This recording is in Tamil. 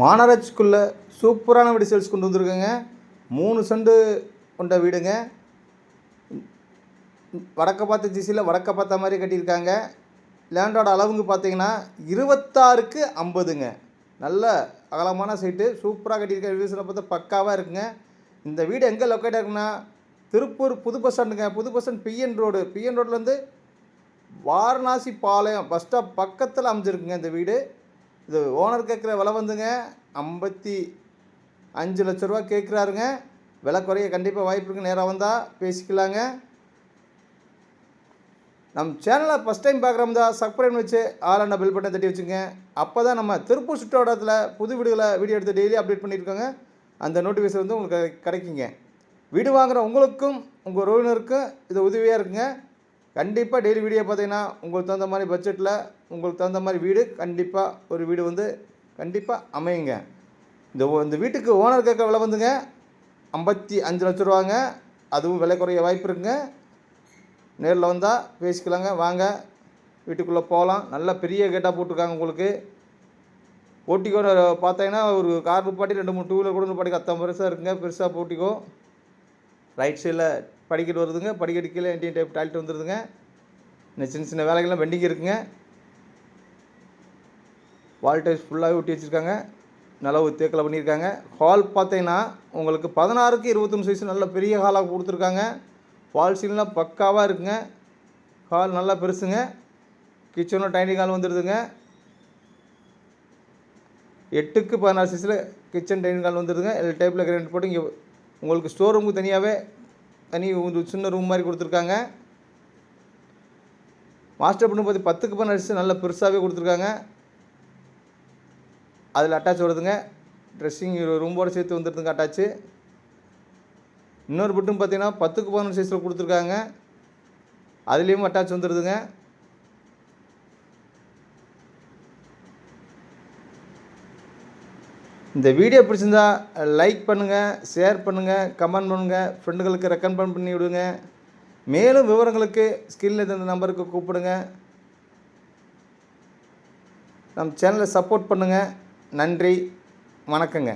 மாநகராட்சிக்குள்ளே சூப்பரான வீடு சேல்ஸ் கொண்டு வந்திருக்கேங்க. மூணு செண்டு கொண்ட வீடுங்க. வடக்க பார்த்த திசையில் வடக்க பார்த்த மாதிரி கட்டியிருக்காங்க. லேண்டோட அளவுங்க பார்த்தீங்கன்னா இருபத்தாறுக்கு ஐம்பதுங்க. நல்ல அகலமான சைட்டு. சூப்பராக கட்டியிருக்க ரிவியூஸில் பார்த்தா பக்காவாக இருக்குங்க. இந்த வீடு எங்கே லொக்கேட் இருக்குன்னா திருப்பூர் புது பஸ் ஸ்டாண்டுங்க. புது bus stand PN road. PN ரோட்லேருந்து வாரணாசி பாளையம் பஸ் ஸ்டாப் பக்கத்தில் அமைஞ்சிருக்குங்க இந்த வீடு. இது ஓனர் கேட்குற விலை வந்துங்க ஐம்பத்தி அஞ்சு லட்ச ரூபா கேட்குறாருங்க. விலை குறைய கண்டிப்பாக வாய்ப்பு இருக்குது நேராக வந்தால் பேசிக்கலாங்க. நம் சேனலை ஃபஸ்ட் டைம் பார்க்குறோம்தா சப்ஸ்கிரைப் வச்சு ஆல் அண்ணா பில் பட்டன் தட்டி வச்சுங்க. அப்போ தான் நம்ம திருப்பூர் சுற்றோட்டத்தில் புது வீடுகளை வீடியோ எடுத்து டெய்லி அப்டேட் பண்ணியிருக்கோங்க. அந்த நோட்டிஃபிகேஷன் வந்து உங்களுக்கு கிடைக்குங்க. வீடு வாங்குகிற உங்களுக்கும் உங்கள் உறவினருக்கும் இது உதவியாக இருக்குங்க. கண்டிப்பாக டெய்லி வீடியோ பார்த்தீங்கன்னா உங்களுக்கு தகுந்த மாதிரி பட்ஜெட்டில் உங்களுக்கு தகுந்த மாதிரி வீடு கண்டிப்பாக ஒரு வீடு வந்து கண்டிப்பாக அமையுங்க. இந்த ஓ- இந்த வீட்டுக்கு ஓனர் கேட்குற விலை வந்துங்க ஐம்பத்தி அஞ்சு லட்ச ரூபாங்க. அதுவும் விலை குறைய வாய்ப்பு இருக்குங்க. நேரில் வந்தால் பேசிக்கலாங்க. வாங்க வீட்டுக்குள்ளே போகலாம் நல்ல பெரிய கேட்டாக போட்டிருக்காங்க உங்களுக்கு. போட்டிக்கோ பார்த்தீங்கன்னா ஒரு கார் நிப்பாட்டி ரெண்டு மூணு டூ வீலர் கூட நிப்பாட்டி அத்தம்பது பெருசாக இருக்குங்க. பெருசாக போட்டிக்கோ. ரைட் சைடில் படிக்கட்டு வருதுங்க படிக்கட்டு கீழே இண்டியன் டைப் டாய்லெட் வந்துடுதுங்க இந்த சின்ன சின்ன வேலைகள்லாம் பெண்டிங் இருக்குங்க. வால் டைல்ஸ் ஃபுல்லாகவே ஒட்டி வச்சுருக்காங்க. நல்லா ஒரு தேக்கில் பண்ணியிருக்காங்க. ஹால் பார்த்தீங்கன்னா உங்களுக்கு பதினாறுக்கு இருபத்தொன்று சைஸ் நல்ல பெரிய ஹாலாக கொடுத்துருக்காங்க. ஃபால் சீல்லாம் பக்காவாக இருக்குங்க. ஹால் நல்லா பெருசுங்க. கிச்சனும் டைனிங் ஹால் வந்துடுதுங்க எட்டுக்கு பதினாறு சைஸில் கிச்சன் டைனிங் ஹால் வந்துடுதுங்க எல்லா டைப்பில் கிரைண்ட் போட்டு இங்கே உங்களுக்கு ஸ்டோர் ரூமுக்கு தனியாகவே தனி சின்ன ரூம் மாதிரி கொடுத்துருக்காங்க. மாஸ்டர் பெட்ரூம் பார்த்து பத்துக்கு பதினாறு அடிச்சு நல்ல பெருசாகவே கொடுத்துருக்காங்க. அதில் அட்டாச் வருதுங்க ட்ரெஸ்ஸிங் ரூமோடு சேர்த்து வந்துடுதுங்க அட்டாச்சு இன்னொரு பெட்ரூம் பார்த்தீங்கன்னா பத்துக்கு பதினொன்று சைஸில் கொடுத்துருக்காங்க. அதுலேயும் அட்டாச் வந்துடுதுங்க இந்த வீடியோ பிடிச்சிருந்தா லைக் பண்ணுங்கள் ஷேர் பண்ணுங்கள் கமெண்ட் பண்ணுங்கள் ஃப்ரெண்டுகளுக்கு ரெக்கமெண்ட் பண்ணி விடுங்க. மேலும் விவரங்களுக்கு ஸ்கிரீனில் இந்த நம்பருக்கு கூப்பிடுங்க. நம்ம சேனலை சப்போர்ட் பண்ணுங்கள் நன்றி வணக்கங்க.